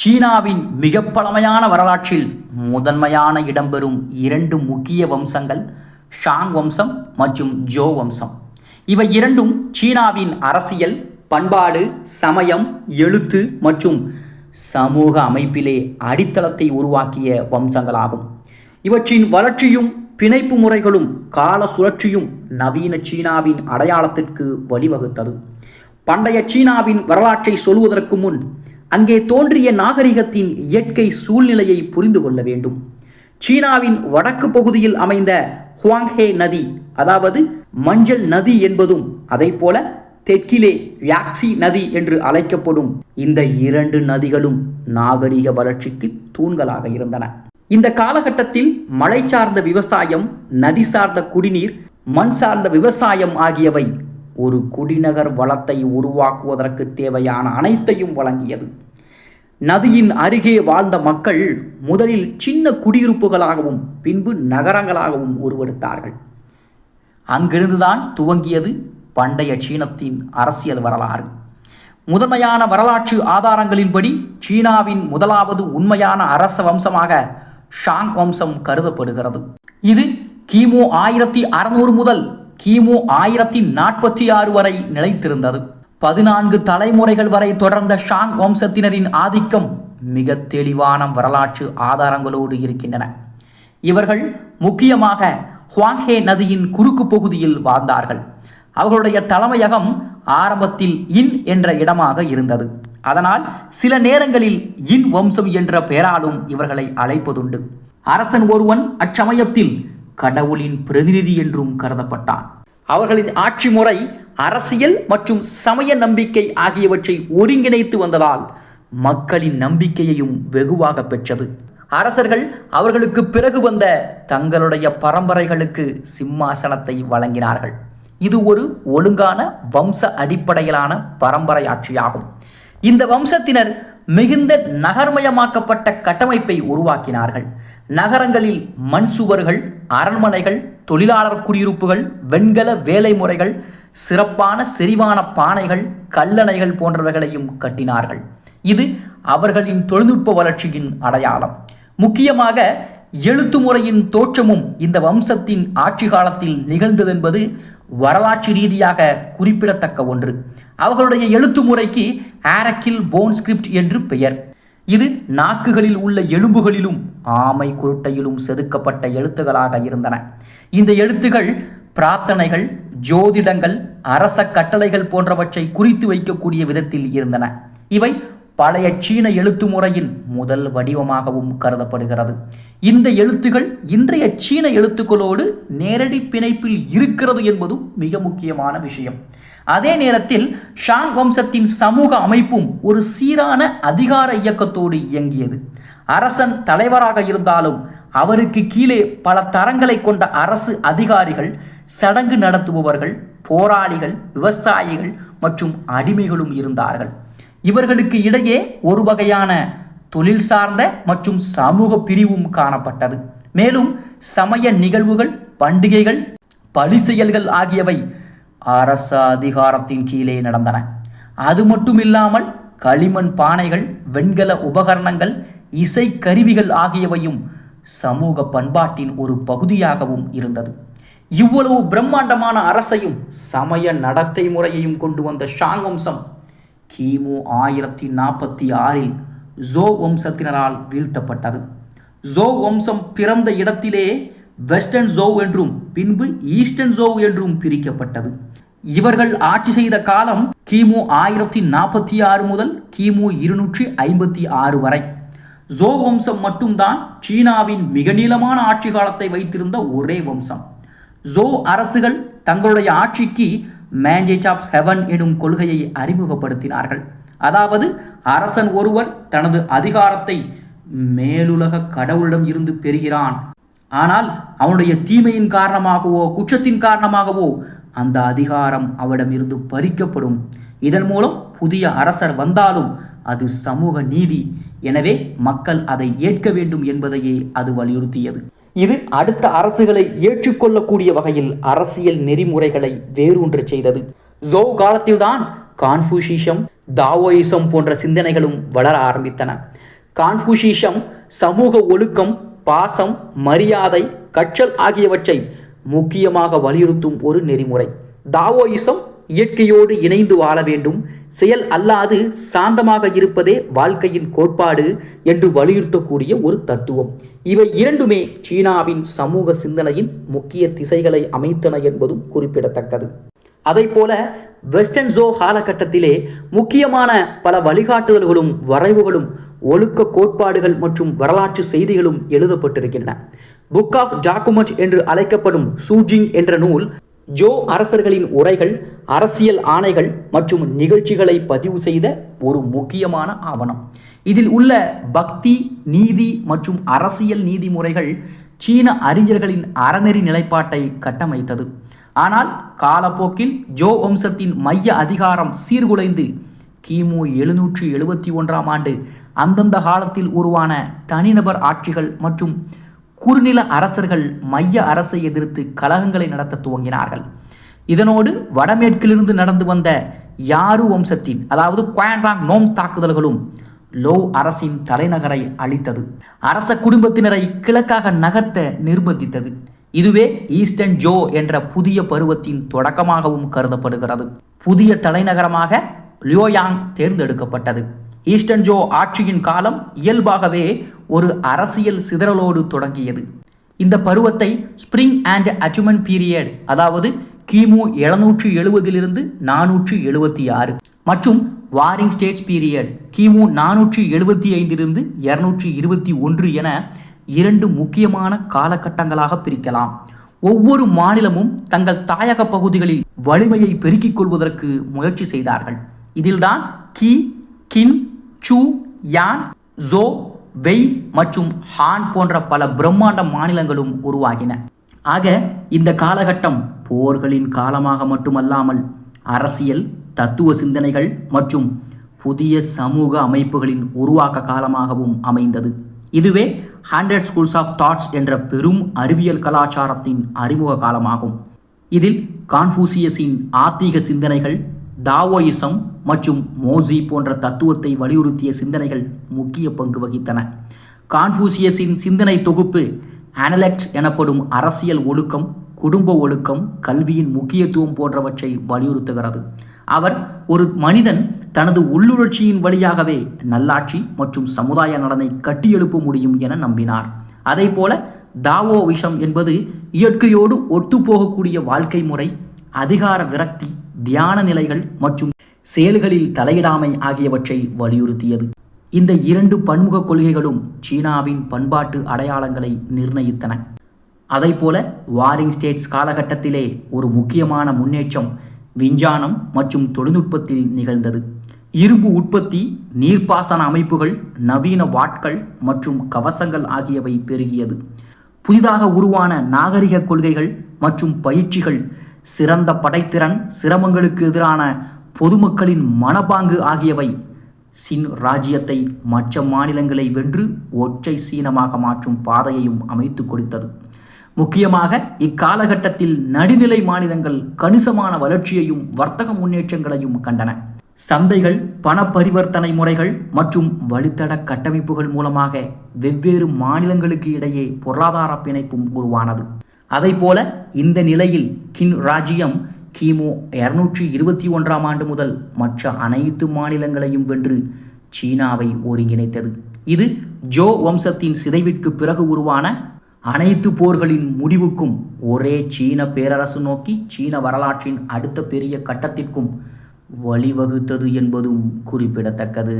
சீனாவின் மிக பழமையான வரலாற்றில் முதன்மையான இடம்பெறும் இரண்டு முக்கிய வம்சங்கள் ஷாங் வம்சம் மற்றும் ஜோ வம்சம். இவை இரண்டும் சீனாவின் அரசியல் பண்பாடு சமயம் எழுத்து மற்றும் சமூக அமைப்பிலே அடித்தளத்தை உருவாக்கிய வம்சங்களாகும். இவற்றின் வளர்ச்சியும் பிணைப்பு முறைகளும் கால சுழற்சியும் நவீன சீனாவின் அடையாளத்திற்கு வழிவகுத்தது. பண்டைய சீனாவின் வரலாற்றை சொல்வதற்கு முன் அங்கே தோன்றிய நாகரிகத்தின் இயற்கை சூழ்நிலையை புரிந்து கொள்ள வேண்டும். சீனாவின் வடக்கு பகுதியில் அமைந்த ஹுவாங்ஹே நதி அதாவது மஞ்சள் நதி என்பதும் அதை போல தெற்கிலே யாக்சி நதி என்று அழைக்கப்படும் இந்த இரண்டு நதிகளும் நாகரிக வளர்ச்சிக்கு தூண்களாக இருந்தன. இந்த காலகட்டத்தில் மழை சார்ந்த விவசாயம் நதி சார்ந்த குடிநீர் மண் சார்ந்த விவசாயம் ஆகியவை ஒரு குடிநகர் வளத்தை உருவாக்குவதற்கு தேவையான அனைத்தையும் வழங்கியது. நதியின் அருகே வாழ்ந்த மக்கள் முதலில் சின்ன குடியிருப்புகளாகவும் பின்பு நகரங்களாகவும் உருவெடுத்தார்கள். அங்கிருந்துதான் துவங்கியது பண்டைய சீனத்தின் அரசியல் வரலாறு. முதன்மையான வரலாற்று ஆதாரங்களின்படி சீனாவின் முதலாவது உண்மையான அரச வம்சமாக ஷாங் வம்சம் கருதப்படுகிறது. இது கிமு ஆயிரத்தி அறுநூறு முதல் கிமு ஆயிரத்தி நாற்பத்தி ஆறு வரை நிலைத்திருந்தது. பதினான்கு தலைமுறைகள் வரை தொடர்ந்த ஷாங் வம்சத்தினரின் ஆதிக்கம் மிக தெளிவான வரலாற்று ஆதாரங்களோடு இருக்கின்றன. இவர்கள் முக்கியமாக ஹுவாங்ஹே நதியின் குறுக்கு பகுதியில் வாழ்ந்தார்கள். அவர்களுடைய தலைமையகம் ஆரம்பத்தில் இன் என்ற இடமாக இருந்தது. அதனால் சில நேரங்களில் இன் வம்சம் என்ற பெயராலும் இவர்களை அழைப்பதுண்டு. அரசன் ஒருவன் அச்சமயத்தில் கடவுளின் பிரதிநிதி என்றும் கருதப்பட்டான். அவர்களின் ஆட்சி முறை அரசியல் மற்றும் சமய நம்பிக்கை ஆகியவற்றை ஒருங்கிணைத்து வந்ததால் மக்களின் நம்பிக்கையையும் வெகுவாக பெற்றது. அரசர்கள் அவர்களுக்கு பிறகு வந்த தங்களுடைய பரம்பரைகளுக்கு சிம்மாசனத்தை வழங்கினார்கள். இது ஒரு ஒழுங்கான வம்ச அடிப்படையிலான பரம்பரை ஆட்சியாகும். இந்த வம்சத்தினர் மிகுந்த நகர்மயமாக்கப்பட்ட கட்டமைப்பை உருவாக்கினார்கள். நகரங்களில் மண் சுவர்கள் அரண்மனைகள் தொழிலாளர் குடியிருப்புகள் வெண்கல வேலை முறைகள் சிறப்பான செறிவான பானைகள் கல்லணைகள் போன்றவைகளையும் கட்டினார்கள். இது அவர்களின் தொழில்நுட்ப வளர்ச்சியின் அடையாளம். முக்கியமாக எழுத்து முறையின் தோற்றமும் இந்த வம்சத்தின் ஆட்சி காலத்தில் நிகழ்ந்ததென்பது வரலாற்று ரீதியாக குறிப்பிடத்தக்க ஒன்று. அவர்களுடைய எழுத்து முறைக்கு ஆரக்கில் போன் ஸ்கிரிப்ட் என்று பெயர். இது நாக்குகளில் உள்ள எலும்புகளிலும் ஆமை குருட்டையிலும் செதுக்கப்பட்ட எழுத்துகளாக இருந்தன. இந்த எழுத்துகள் பிரார்த்தனைகள் ஜோதிடங்கள் அரச கட்டளைகள் போன்றவற்றை குறித்து வைக்கக்கூடிய விதத்தில் இருந்தன. இவை பழைய சீன எழுத்து முறையின் முதல் வடிவமாகவும் கருதப்படுகிறது. இந்த எழுத்துகள் இன்றைய சீன எழுத்துக்களோடு நேரடி பிணைப்பில் இருக்கிறது என்பதும் மிக முக்கியமான விஷயம். அதே நேரத்தில் ஷாங் வம்சத்தின் சமூக அமைப்பும் ஒரு சீரான அதிகார இயக்கத்தோடு இயங்கியது. அரசன் தலைவராக இருந்தாலும் அவருக்கு கீழே பல தரங்களை கொண்ட அரசு அதிகாரிகள் சடங்கு நடத்துபவர்கள் போராளிகள் விவசாயிகள் மற்றும் அடிமைகளும் இருந்தார்கள். இவர்களுக்கு இடையே ஒரு வகையான தொழில் சார்ந்த மற்றும் சமூக பிரிவும் காணப்பட்டது. மேலும் சமய நிகழ்வுகள் பண்டிகைகள் பழி செயல்கள் ஆகியவை அரச அதிகாரத்தின் கீழே நடந்தன. அது மட்டுமில்லாமல் களிமண் பானைகள் வெண்கல உபகரணங்கள் இசை கருவிகள் ஆகியவையும் சமூக பண்பாட்டின் ஒரு பகுதியாகவும் இருந்தது. இவ்வளவு பிரம்மாண்டமான அரசையும் சமய நடத்தை முறையையும் கொண்டு வந்த ஷாங் வம்சம் கிமு ஆயிரத்தி நாற்பத்தி ஆறில் ஜோ வம்சத்தினரால் வீழ்த்தப்பட்டது. ஜோ வம்சம் பிறந்த இடத்திலே வெஸ்டர்ன் ஜோ என்றும் பின்பு ஈஸ்டர்ன் ஜோ என்றும் பிரிக்கப்பட்டது. இவர்கள் ஆட்சி செய்த காலம் கிமு ஆயிரத்தி நாற்பத்தி ஆறு முதல் கிமு இருநூற்றி ஐம்பத்தி ஆறு வரை. ஜோ வம்சம் மட்டும்தான் சீனாவின் மிக நீளமான ஆட்சி காலத்தை வைத்திருந்த ஒரே வம்சம். ஜோ அரசுகள் தங்களுடைய ஆட்சிக்கு மேண்டேட் ஆஃப் ஹெவன் எனும் கொள்கையை அறிமுகப்படுத்தினார்கள். அதாவது அரசன் ஒருவர் தனது அதிகாரத்தை மேலுலக கடவுளிடம் இருந்து பெறுகிறான். ஆனால் அவனுடைய தீமையின் காரணமாகவோ குற்றத்தின் காரணமாகவோ அந்த அதிகாரம் அவரிடமிருந்து பறிக்கப்படும். இதன் மூலம் புதிய அரசர் வந்தாலும் அது சமூக நீதி. எனவே மக்கள் அதை ஏற்க வேண்டும் என்பதையே அது வலியுறுத்தியது. இது அடுத்த அரசுகளை ஏற்றுக்கொள்ளக்கூடிய வகையில் அரசியல் நெறிமுறைகளை வேரூன்றச் செய்தது. ஜோ காலத்தில்தான் கான்ஃபூஷிசம் தாவோயிசம் போன்ற சிந்தனைகளும் வளர ஆரம்பித்தன. கான்ஃபூஷிசம் சமூக ஒழுக்கம் பாசம் மரியாதை கற்றல் ஆகியவற்றை முக்கியமாக வலியுறுத்தும் ஒரு நெறிமுறை. தாவோயிசம் இயற்கையோடு இணைந்து வாழ வேண்டும். செயல் அல்லாது சாந்தமாக இருப்பதே வாழ்க்கையின் கோட்பாடு என்று வலியுறுத்தக்கூடிய ஒரு தத்துவம். இவை இரண்டுமே சீனாவின் சமூக சிந்தனையின் முக்கிய திசைகளை அமைத்தன என்பதும் குறிப்பிடத்தக்கது. அதைப்போல வெஸ்டர்ன் ஜோ காலகட்டத்திலே முக்கியமான பல வழிகாட்டுதல்களும் வரைவுகளும் ஒழுக்க கோட்பாடுகள் மற்றும் வரலாற்று செய்திகளும் எழுதப்பட்டிருக்கின்றன. புக் ஆஃப் டாக்குமெண்ட் என்று அழைக்கப்படும் சூஜிங் என்ற நூல் ஜோ அரசர்களின் உரைகள் அரசியல் ஆணைகள் மற்றும் நிகழ்ச்சிகளை பதிவு செய்த ஒரு முக்கியமான ஆவணம். இதில் உள்ள பக்தி நீதி மற்றும் அரசியல் நீதிமுறைகள் சீன அறிஞர்களின் அறநெறி நிலைப்பாட்டை கட்டமைத்தது. ஆனால் காலப்போக்கில் ஜோ வம்சத்தின் மைய அதிகாரம் சீர்குலைந்து கிமு எழுநூற்றி எழுபத்தி ஒன்றாம் ஆண்டு அந்தந்த காலத்தில் உருவான தனிநபர் ஆட்சிகள் மற்றும் குறுநில அரசர்கள் மைய அரசை எதிர்த்து கலகங்களை நடத்த துவங்கினார்கள். இதனோடு வடமேற்கிலிருந்து நடந்து வந்த யாரு வம்சத்தின் அதாவது குவான்ராங் நோம் தாக்குதல்களும் லோ அரசின் தலைநகரை அழித்தது. அரச குடும்பத்தினரை கிழக்காக நகர்த்த நிர்பந்தித்தது. இதுவே ஈஸ்டர்ன் ஜோ என்ற புதிய பருவத்தின் தொடக்கமாகவும் கருதப்படுகிறது. புதிய தலைநகரமாக லியோயாங் தேர்ந்தெடுக்கப்பட்டது. ஈஸ்டர்ன் ஜோ ஆட்சியின் காலம் இயல்பாகவே ஒரு அரசியல் சிதறலோடு தொடங்கியது. இந்த பருவத்தை ஸ்பிரிங் அண்ட் அச்சுமன் பீரியட் அதாவது கிமு எழுநூற்றி எழுபதிலிருந்து நானூற்றி எழுபத்தி ஆறு மற்றும் வாரிங் ஸ்டேட்ஸ் பீரியட் கிமு நானூற்றி எழுபத்தி ஐந்திலிருந்து இருநூற்றி இருபத்தி ஒன்று என இரண்டு முக்கியமான காலகட்டங்களாக பிரிக்கலாம். ஒவ்வொரு மாநிலமும் தங்கள் தாயக பகுதிகளில் வலிமையை பெருக்கிக் கொள்வதற்கு முயற்சி செய்தார்கள். இதில்தான் கி கின் சு யான் ஜோ வெய் மற்றும் ஹான் போன்ற பல பிரம்மாண்ட மாநிலங்களும் உருவாகின. ஆக இந்த காலகட்டம் போர்களின் காலமாக மட்டுமல்லாமல் அரசியல் தத்துவ சிந்தனைகள் மற்றும் புதிய சமூக அமைப்புகளின் உருவாக்க காலமாகவும் அமைந்தது. இதுவே ஹண்ட்ரட் ஸ்கூல்ஸ் ஆஃப் தாட்ஸ் என்ற பெரும் அறிவியல் கலாச்சாரத்தின் அறிமுக காலமாகும். இதில் கான்ஃபூசியஸின் ஆத்திக சிந்தனைகள் தாவோயிசம் மற்றும் மோசி போன்ற தத்துவத்தை வலியுறுத்திய சிந்தனைகள் முக்கிய பங்கு வகித்தன. கான்ஃபூசியஸின் சிந்தனை தொகுப்பு அனலெக்ட் எனப்படும் அரசியல் ஒழுக்கம் குடும்ப ஒழுக்கம் கல்வியின் முக்கியத்துவம் போன்றவற்றை வலியுறுத்துகிறது. அவர் ஒரு மனிதன் தனது உள்ளுணர்ச்சியின் வழியாகவே நல்லாட்சி மற்றும் சமுதாய நலனை கட்டியெழுப்ப முடியும் என நம்பினார். அதேபோல தாவோ விஷம் என்பது இயற்கையோடு ஒட்டுப்போகக்கூடிய வாழ்க்கை முறை அதிகார விரக்தி தியான நிலைகள் மற்றும் செயல்களில் தலையிடாமை ஆகியவற்றை வலியுறுத்தியது. இந்த இரண்டு பன்முக கொள்கைகளும் சீனாவின் பண்பாட்டு அடையாளங்களை நிர்ணயித்தன. அதைப்போல வாரிங் ஸ்டேட்ஸ் காலகட்டத்திலே ஒரு முக்கியமான முன்னேற்றம் விஞ்ஞானம் மற்றும் தொழில்நுட்பத்தில் நிகழ்ந்தது. இரும்பு உற்பத்தி நீர்ப்பாசன அமைப்புகள் நவீன வாட்கள் மற்றும் கவசங்கள் ஆகியவை பெருகியது. புதிதாக உருவான நாகரிக கொள்கைகள் மற்றும் பயிற்சிகள் சிறந்த படைத்திறன் சிரமங்களுக்கு எதிரான பொதுமக்களின் மனப்பாங்கு ஆகியவை சின் ராஜ்யத்தை மற்ற மாநிலங்களை வென்று ஒற்றை சீனமாக மாற்றும் பாதையையும் அமைத்து கொடுத்தது. முக்கியமாக இக்காலகட்டத்தில் நடுநிலை மாநிலங்கள் கணிசமான வளர்ச்சியையும் வர்த்தக முன்னேற்றங்களையும் கண்டன. சந்தைகள் பண பரிவர்த்தனை முறைகள் மற்றும் வழித்தட கட்டமைப்புகள் மூலமாக வெவ்வேறு மாநிலங்களுக்கு இடையே பொருளாதார பிணைப்பும் உருவானது. அதைப்போல இந்த நிலையில் கின் ராஜ்யம் கிமு இருநூற்றி இருபத்தி ஒன்றாம் ஆண்டு முதல் மற்ற அனைத்து மாநிலங்களையும் வென்று சீனாவை ஒருங்கிணைத்தது. இது ஜோ வம்சத்தின் சிதைவிற்கு பிறகு உருவான அனைத்து போர்களின் முடிவுக்கும் ஒரே சீன பேரரசு நோக்கி சீன வரலாற்றின் அடுத்த பெரிய கட்டத்திற்கும் வழிவகுத்தது என்பதும் குறிப்பிடத்தக்கது.